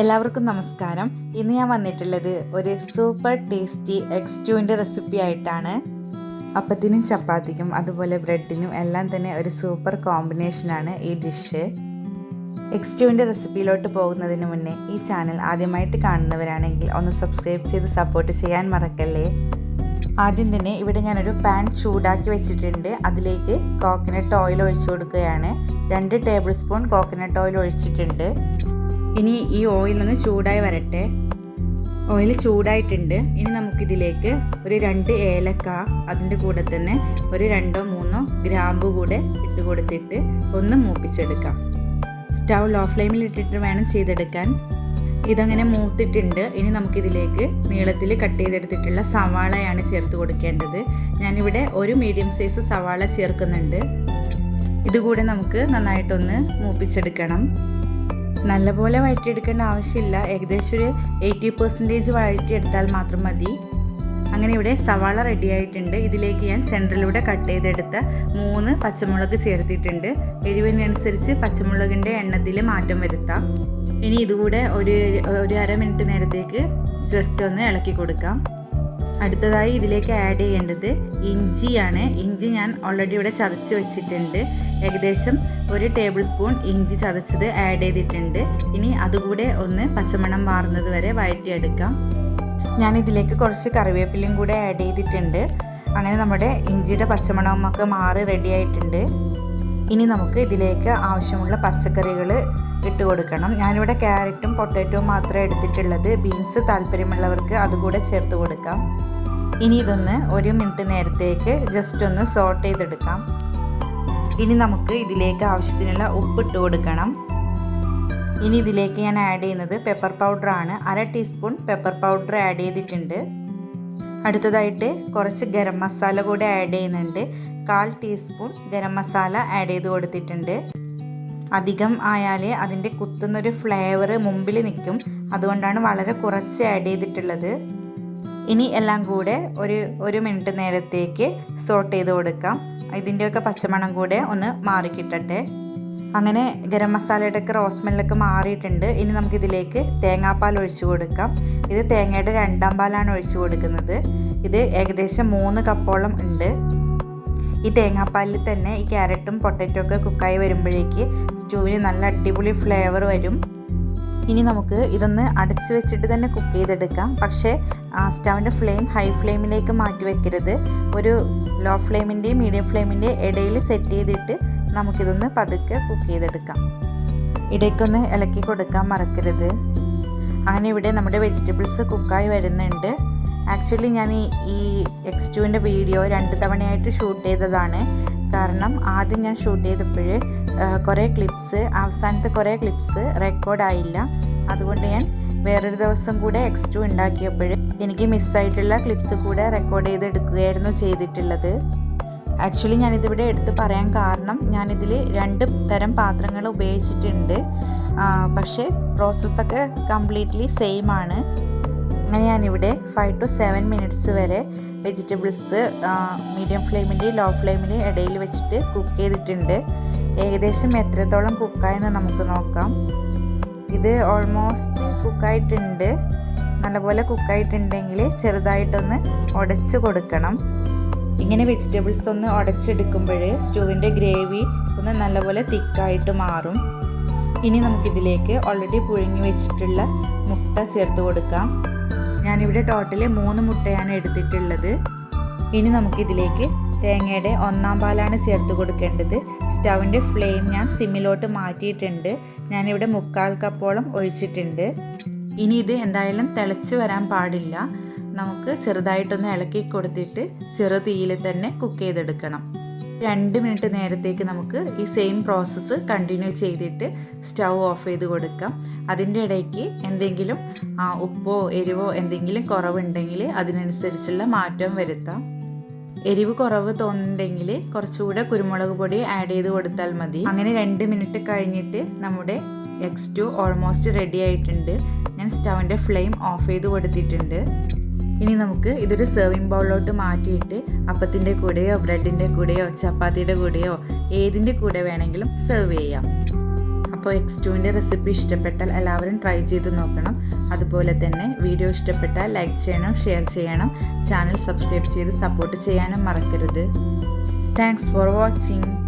എല്ലാവർക്കും നമസ്കാരം. ഇന്ന് ഞാൻ വന്നിട്ടുള്ളത് ഒരു സൂപ്പർ ടേസ്റ്റി എക്സ്റ്റൂവിന്റെ റെസിപ്പി ആയിട്ടാണ്. അപ്പത്തിനും ചപ്പാത്തിക്കും അതുപോലെ ബ്രെഡിനും എല്ലാം തന്നെ ഒരു സൂപ്പർ കോമ്പിനേഷനാണ് ഈ ഡിഷ് എക്സ്റ്റൂവിന്റെ റെസിപ്പിയിലോട്ട് പോകുന്നതിന് മുന്നേ ഈ ചാനൽ ആദ്യമായിട്ട് കാണുന്നവരാണെങ്കിൽ ഒന്ന് സബ്സ്ക്രൈബ് ചെയ്ത് സപ്പോർട്ട് ചെയ്യാൻ മറക്കല്ലേ? ആദ്യം തന്നെ ഇവിടെ ഞാനൊരു പാൻ ചൂടാക്കി വെച്ചിട്ടുണ്ട്. അതിലേക്ക് കോക്കനട്ട് ഓയിൽ ഒഴിച്ചു കൊടുക്കുകയാണ്. രണ്ട് ടേബിൾ സ്പൂൺ കോക്കനട്ട് ഓയിൽ ഒഴിച്ചിട്ടുണ്ട്. ഇനി ഈ ഓയിൽ ഒന്ന് ചൂടായി വരട്ടെ. ഓയിൽ ചൂടായിട്ടുണ്ട്. ഇനി നമുക്കിതിലേക്ക് ഒരു രണ്ട് ഏലക്ക അതിന്റെ കൂടെ തന്നെ ഒരു രണ്ടോ മൂന്നോ ഗ്രാമ്പു കൂടെ ഇട്ട് കൊടുത്തിട്ട് ഒന്ന് മൂപ്പിച്ചെടുക്കാം. സ്റ്റൗ ലോ ഫ്ലെയിമിൽ ഇട്ടിട്ട് വേണം ചെയ്തെടുക്കാൻ. ഇതങ്ങനെ മൂത്തിട്ടുണ്ട്. ഇനി നമുക്കിതിലേക്ക് നീളത്തിൽ കട്ട് ചെയ്തെടുത്തിട്ടുള്ള സവാളയാണ് ചേർത്ത് കൊടുക്കേണ്ടത്. ഞാനിവിടെ ഒരു മീഡിയം സൈസ് സവാള ചേർക്കുന്നുണ്ട്. ഇതുകൂടെ നമുക്ക് നന്നായിട്ടൊന്ന് മൂപ്പിച്ചെടുക്കണം. നല്ലപോലെ വഴറ്റിയെടുക്കേണ്ട ആവശ്യമില്ല. ഏകദേശം ഒരു എയ്റ്റി പെർസെന്റേജ് വഴറ്റിയെടുത്താൽ മാത്രം മതി. അങ്ങനെ ഇവിടെ സവാള റെഡി ആയിട്ടുണ്ട്. ഇതിലേക്ക് ഞാൻ സെന്ററിലൂടെ കട്ട് ചെയ്തെടുത്ത മൂന്ന് പച്ചമുളക് ചേർത്തിട്ടുണ്ട്. എരിവിനനുസരിച്ച് പച്ചമുളകിന്റെ എണ്ണത്തിൽ മാറ്റം വരുത്താം. ഇനി ഇതുകൂടെ ഒരു ഒരു അര മിനിറ്റ് നേരത്തേക്ക് ജസ്റ്റ് ഒന്ന് ഇളക്കി കൊടുക്കാം. അടുത്തതായി ഇതിലേക്ക് ആഡ് ചെയ്യേണ്ടത് ഇഞ്ചിയാണ് ഇഞ്ചി ഞാൻ ഓൾറെഡി ഇവിടെ ചതച്ച് വെച്ചിട്ടുണ്ട്. ഏകദേശം ഒരു ടേബിൾ സ്പൂൺ ഇഞ്ചി ചതച്ചത് ആഡ് ചെയ്തിട്ടുണ്ട്. ഇനി അതുകൂടെ ഒന്ന് പച്ചമണം മാറുന്നത് വരെ വഴറ്റിയെടുക്കാം. ഞാൻ ഇതിലേക്ക് കുറച്ച് കറിവേപ്പിലയും കൂടെ ആഡ് ചെയ്തിട്ടുണ്ട്. അങ്ങനെ നമ്മുടെ ഇഞ്ചിയുടെ പച്ചമണമൊക്കെ മാറി റെഡി ആയിട്ടുണ്ട്. ഇനി നമുക്ക് ഇതിലേക്ക് ആവശ്യമുള്ള പച്ചക്കറികൾ ഇട്ട് കൊടുക്കണം. ഞാനിവിടെ ക്യാരറ്റും പൊട്ടാറ്റോ മാത്രമേ എടുത്തിട്ടുള്ളത്. ബീൻസ് താല്പര്യമുള്ളവർക്ക് അതുകൂടെ ചേർത്ത് കൊടുക്കാം. ഇനി ഇതൊന്ന് ഒരു മിനിറ്റ് നേരത്തേക്ക് ജസ്റ്റ് ഒന്ന് സോട്ട് ചെയ്തെടുക്കാം. ഇനി നമുക്ക് ഇതിലേക്ക് ആവശ്യത്തിനുള്ള ഉപ്പ് ഇട്ട് കൊടുക്കണം. ഇനി ഇതിലേക്ക് ഞാൻ ആഡ് ചെയ്യുന്നത് പെപ്പർ പൗഡറാണ് അര ടീസ്പൂൺ പെപ്പർ പൗഡർ ആഡ് ചെയ്തിട്ടുണ്ട്. അടുത്തതായിട്ട് കുറച്ച് ഗരം മസാല കൂടി ആഡ് ചെയ്യുന്നുണ്ട്. കാൽ ടീസ്പൂൺ ഗരം മസാല ആഡ് ചെയ്ത് കൊടുത്തിട്ടുണ്ട്. അധികം ആയാൽ അതിന്റെ കുത്തുന്നൊരു ഫ്ലേവർ മുമ്പിൽ നിൽക്കും. അതുകൊണ്ടാണ് വളരെ കുറച്ച് ആഡ് ചെയ്തിട്ടുള്ളത്. ഇനി എല്ലാം കൂടെ ഒരു ഒരു മിനിറ്റ് നേരത്തേക്ക് സോട്ട് ചെയ്ത് കൊടുക്കാം. ഇതിന്റെയൊക്കെ പച്ചമണം കൂടെ ഒന്ന് മാറിക്കിട്ടട്ടെ. അങ്ങനെ ഗരം മസാലയുടെയൊക്കെ റോസ്മെല്ലൊക്കെ മാറിയിട്ടുണ്ട്. ഇനി നമുക്കിതിലേക്ക് തേങ്ങാപ്പാൽ ഒഴിച്ചു കൊടുക്കാം. ഇത് തേങ്ങയുടെ രണ്ടാം പാലാണ് ഒഴിച്ചു കൊടുക്കുന്നത്. ഇത് ഏകദേശം മൂന്ന് കപ്പോളം ഉണ്ട്. ഈ തേങ്ങാപ്പാലിൽ തന്നെ ഈ ക്യാരറ്റും പൊട്ടറ്റോ ഒക്കെ കുക്കായി വരുമ്പോഴേക്ക് സ്റ്റൂവിന് നല്ല അടിപൊളി ഫ്ലേവർ വരും. ഇനി നമുക്ക് ഇതൊന്ന് അടച്ച് വെച്ചിട്ട് തന്നെ കുക്ക് ചെയ്തെടുക്കാം. പക്ഷേ സ്റ്റൗവിന്റെ ഫ്ലെയിം ഹൈ ഫ്ലെയിമിലേക്ക് മാറ്റി വെക്കരുത്. ഒരു ലോ ഫ്ലെയിമിന്റെയും മീഡിയം ഫ്ലെയിമിന്റെയും ഇടയിൽ സെറ്റ് ചെയ്തിട്ട് നമുക്കിതൊന്ന് പതുക്കെ കുക്ക് ചെയ്തെടുക്കാം. ഇടയ്ക്കൊന്ന് ഇളക്കി കൊടുക്കാൻ മറക്കരുത്. അങ്ങനെ ഇവിടെ നമ്മുടെ വെജിറ്റബിൾസ് കുക്കായി വരുന്നുണ്ട്. ആക്ച്വലി ഞാൻ ഈ ഈ എക്സ്റ്റുവിന്റെ വീഡിയോ രണ്ട് തവണയായിട്ട് ഷൂട്ട് ചെയ്തതാണ്. കാരണം ആദ്യം ഞാൻ ഷൂട്ട് ചെയ്തപ്പോൾ കുറേ ക്ലിപ്സ് അവസാനത്തെ കുറേ ക്ലിപ്സ് റെക്കോർഡായില്ല അതുകൊണ്ട് ഞാൻ വേറൊരു ദിവസം കൂടെ എക്സ്റ്റു ഉണ്ടാക്കിയപ്പോൾ എനിക്ക് മിസ്സായിട്ടുള്ള ക്ലിപ്സ് കൂടെ റെക്കോർഡ് ചെയ്തെടുക്കുകയായിരുന്നു ചെയ്തിട്ടുള്ളത്. ആക്ച്വലി ഞാനിതിവിടെ എടുത്ത് പറയാൻ കാരണം ഞാനിതിൽ രണ്ട് തരം പാത്രങ്ങൾ ഉപയോഗിച്ചിട്ടുണ്ട്. പക്ഷേ പ്രോസസ്സൊക്കെ കംപ്ലീറ്റ്ലി സെയിം ആണ്. അങ്ങനെ ഞാനിവിടെ ഫൈവ് ടു സെവൻ മിനിറ്റ്സ് വരെ വെജിറ്റബിൾസ് മീഡിയം ഫ്ലെയിമിന്റെ ലോ ഫ്ലെയിമിന്റെ ഇടയിൽ വെച്ചിട്ട് കുക്ക് ചെയ്തിട്ടുണ്ട്. ഏകദേശം എത്രത്തോളം കുക്കായെന്ന് നമുക്ക് നോക്കാം. ഇത് ഓൾമോസ്റ്റ് കുക്കായിട്ടുണ്ട് നല്ലപോലെ കുക്കായിട്ടുണ്ടെങ്കിൽ ചെറുതായിട്ടൊന്ന് ഉടച്ച് കൊടുക്കണം. ഇങ്ങനെ വെജിറ്റബിൾസ് ഒന്ന് ഉടച്ചെടുക്കുമ്പോൾ സ്റ്റൂവിന്റെ ഗ്രേവി ഒന്ന് നല്ലപോലെ തിക്കായിട്ട് മാറും. ഇനി നമുക്കിതിലേക്ക് ഓൾറെഡി പുഴുങ്ങി വെച്ചിട്ടുള്ള മുട്ട ചേർത്ത് കൊടുക്കാം. ഞാനിവിടെ ടോട്ടൽ മൂന്ന് മുട്ടയാണ് എടുത്തിട്ടുള്ളത്. ഇനി നമുക്കിതിലേക്ക് തേങ്ങയുടെ ഒന്നാം പാലാണ് ചേർത്ത് കൊടുക്കേണ്ടത്. സ്റ്റൗവിന്റെ ഫ്ലെയിം ഞാൻ സിമ്മിലോട്ട് മാറ്റിയിട്ടുണ്ട്. ഞാനിവിടെ മുക്കാൽ കപ്പോളം ഒഴിച്ചിട്ടുണ്ട്. ഇനി ഇത് എന്തായാലും തിളച്ച് വരാൻ പാടില്ല. നമുക്ക് ചെറുതായിട്ടൊന്ന് ഇളക്കി കൊടുത്തിട്ട് ചെറു തീയിൽ തന്നെ കുക്ക് ചെയ്തെടുക്കണം. രണ്ട് മിനിറ്റ് നേരത്തേക്ക് നമുക്ക് ഈ സെയിം പ്രോസസ്സ് കണ്ടിന്യൂ ചെയ്തിട്ട് സ്റ്റൗ ഓഫ് ചെയ്ത് കൊടുക്കാം. അതിന്റെ ഇടയ്ക്ക് എന്തെങ്കിലും ഉപ്പോ എരിവോ എന്തെങ്കിലും കുറവുണ്ടെങ്കിൽ അതിനനുസരിച്ചുള്ള മാറ്റം വരുത്താം. എരിവ് കുറവ് തോന്നുന്നുണ്ടെങ്കിൽ കുറച്ചുകൂടെ കുരുമുളക് പൊടി ആഡ് ചെയ്ത് കൊടുത്താൽ മതി. അങ്ങനെ രണ്ട് മിനിറ്റ് കഴിഞ്ഞിട്ട് നമ്മുടെ എക്സ് ടു ഓൾമോസ്റ്റ് റെഡി ആയിട്ടുണ്ട്. ഞാൻ സ്റ്റൗവിന്റെ ഫ്ലെയിം ഓഫ് ചെയ്ത് കൊടുത്തിട്ടുണ്ട്. ഇനി നമുക്ക് ഇതൊരു സെർവിങ് ബൗളിലോട്ട് മാറ്റിയിട്ട് അപ്പത്തിന്റെ കൂടെയോ ബ്രെഡിന്റെ കൂടെയോ ചപ്പാത്തിയുടെ കൂടെയോ ഏതിന്റെ കൂടെ വേണമെങ്കിലും സെർവ് ചെയ്യാം. അപ്പോൾ എക്സ് ടുവിന്റെ റെസിപ്പി ഇഷ്ടപ്പെട്ടാൽ എല്ലാവരും ട്രൈ ചെയ്ത് നോക്കണം. അതുപോലെ തന്നെ വീഡിയോ ഇഷ്ടപ്പെട്ടാൽ ലൈക്ക് ചെയ്യണം ഷെയർ ചെയ്യണം. ചാനൽ സബ്സ്ക്രൈബ് ചെയ്ത് സപ്പോർട്ട് ചെയ്യാനും മറക്കരുത്. Thanks for watching